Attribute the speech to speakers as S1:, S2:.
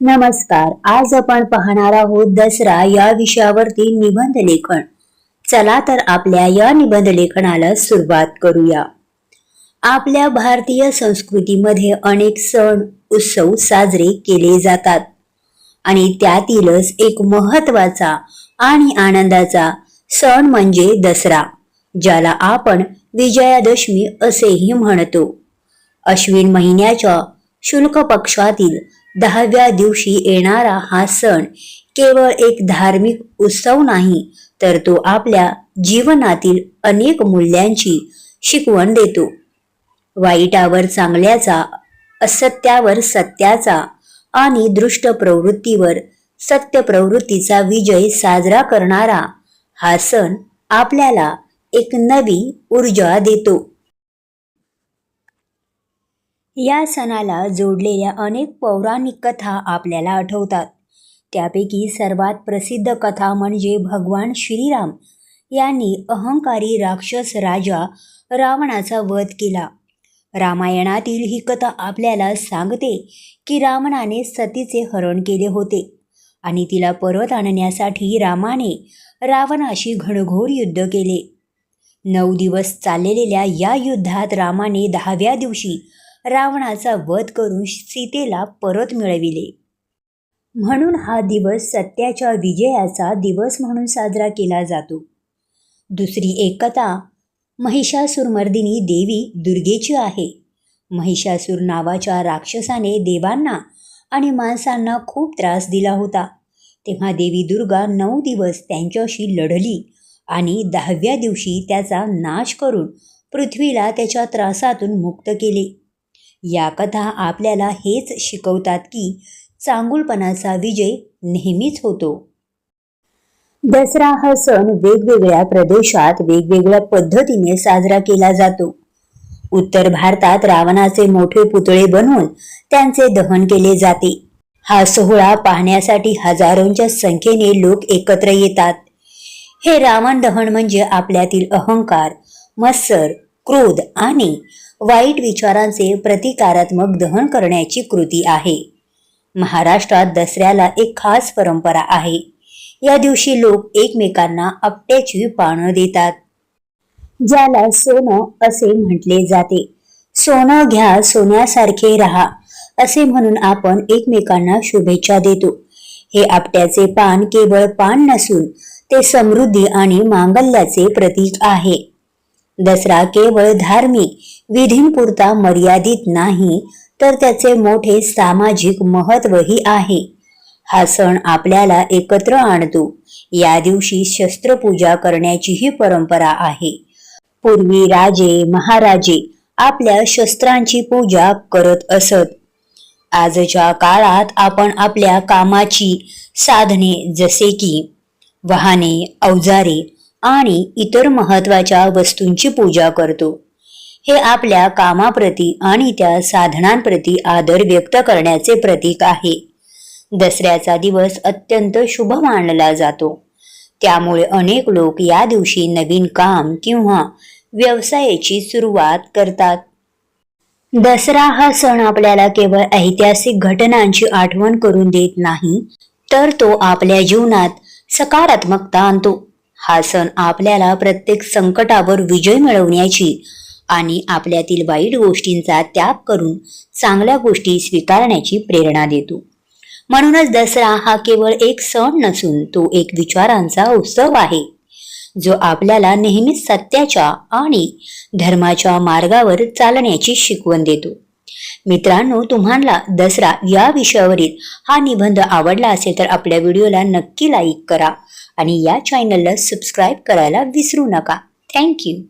S1: नमस्कार. आज आपण पाहणार आहोत दसरा या विषयावरती निबंध लेखन. चला तर आपल्या या निबंध लेखनाला सुरुवात करूया. आपल्या भारतीय संस्कृतीमध्ये अनेक सण उत्सव साजरे केले जातात. आणि त्यातीलच एक महत्त्वाचा आणि आनंदाचा सण म्हणजे दसरा ज्याला आपण विजयादशमी असेही म्हणतो. अश्विन महिन्याच्या शुल्क पक्षातील दहाव्या दिवशी येणारा हा सण केवळ एक धार्मिक उत्सव नाही तर तो आपल्या जीवनातील अनेक मूल्यांची शिकवण देतो. वाईटावर चांगल्याचा असत्यावर सत्याचा आणि दृष्ट प्रवृत्तीवर सत्य प्रवृत्तीचा विजय साजरा करणारा हा सण आपल्याला एक नवी ऊर्जा देतो. या सणाला जोडलेल्या अनेक पौराणिक कथा आपल्याला आठवतात. त्यापैकी सर्वात प्रसिद्ध कथा म्हणजे भगवान श्रीराम यांनी अहंकारी राक्षस राजा रावणाचा वध केला. रामायणातील ही कथा आपल्याला सांगते की रावणाने सतीचे हरण केले होते आणि तिला परत आणण्यासाठी रामाने रावणाशी घणघोर युद्ध केले. नऊ दिवस चाललेल्या या युद्धात रामाने दहाव्या दिवशी रावणाचा वध करून सीतेला परत मिळविले. म्हणून हा दिवस सत्याच्या विजयाचा दिवस म्हणून साजरा केला जातो. दुसरी एक कथा महिषासुरमर्दिनी देवी दुर्गेची आहे. महिषासूर नावाच्या राक्षसाने देवांना आणि माणसांना खूप त्रास दिला होता. तेव्हा देवी दुर्गा नऊ दिवस त्यांच्याशी लढली आणि दहाव्या दिवशी त्याचा नाश करून पृथ्वीला त्याच्या त्रासातून मुक्त केले. या कथा आपल्याला हेच शिकवतात की चांगुलपणाचा विजय नेहमीच होतो. दसरा हा सण वेगवेगळ्या प्रदेशात वेगवेगळ्या पद्धतीने साजरा केला जातो. उत्तर भारतात रावणाचे मोठे पुतळे बनवून त्यांचे दहन केले जाते. हा सोहळा पाहण्यासाठी हजारोंच्या संख्येने लोक एकत्र येतात. हे रावण दहन म्हणजे आपल्यातील अहंकार मत्सर क्रोध आणि वाईट विचारांचे प्रतिकारात्मक दहन करण्याची कृती आहे. महाराष्ट्रात दसऱ्याला एक खास परंपरा आहे. या दिवशी लोक एकमेकांना आपट्याची पानं देतात. ज्याला सोनं असे म्हटले जाते. सोनं घ्या सोन्यासारखे राहा असे म्हणून आपण एकमेकांना शुभेच्छा देतो. हे आपट्याचे पान केवळ पान नसून ते समृद्धी आणि मांगल्याचे प्रतीक आहे. दसरा केवळ धार्मिक विधींपुरता मर्यादित नाही तर त्याचे मोठे सामाजिक महत्वही आहे. हा सण आपल्याला एकत्र आणतो. या दिवशी शस्त्रपूजा करण्याचीही परंपरा आहे. पूर्वी राजे महाराजे आपल्या शस्त्रांची पूजा करत असत. आजच्या काळात आपण आपल्या कामाची साधने जसे की वाहने अवजारे आणि इतर महत्त्वाच्या वस्तूंची पूजा करतो. हे आपल्या कामाप्रती आणि त्या साधनांप्रती आदर व्यक्त करण्याचे प्रतीक आहे. दसऱ्याचा दिवस अत्यंत शुभ मानला जातो. त्यामुळे अनेक लोक या दिवशी नवीन काम किंवा व्यवसायाची सुरुवात करतात. दसरा हा सण आपल्याला केवळ ऐतिहासिक घटनांची आठवण करून देत नाही तर तो आपल्या जीवनात सकारात्मकता आणतो. हा सण आपल्याला प्रत्येक संकटावर विजय मिळवण्याची आणि आपल्यातील वाईट गोष्टींचा त्याग करून चांगल्या गोष्टी स्वीकारण्याची प्रेरणा देतो. म्हणूनच दसरा हा केवळ एक सण नसून तो एक विचारांचा उत्सव आहे. जो आपल्याला नेहमीच सत्याच्या आणि धर्माच्या मार्गावर चालण्याची शिकवण देतो. मित्रांनो तुम्हाला दसरा या विषयावरील हा निबंध आवडला असेल तर आपल्या व्हिडिओला नक्की लाईक करा आणि या चॅनलला सबस्क्राईब करायला विसरू नका. थँक्यू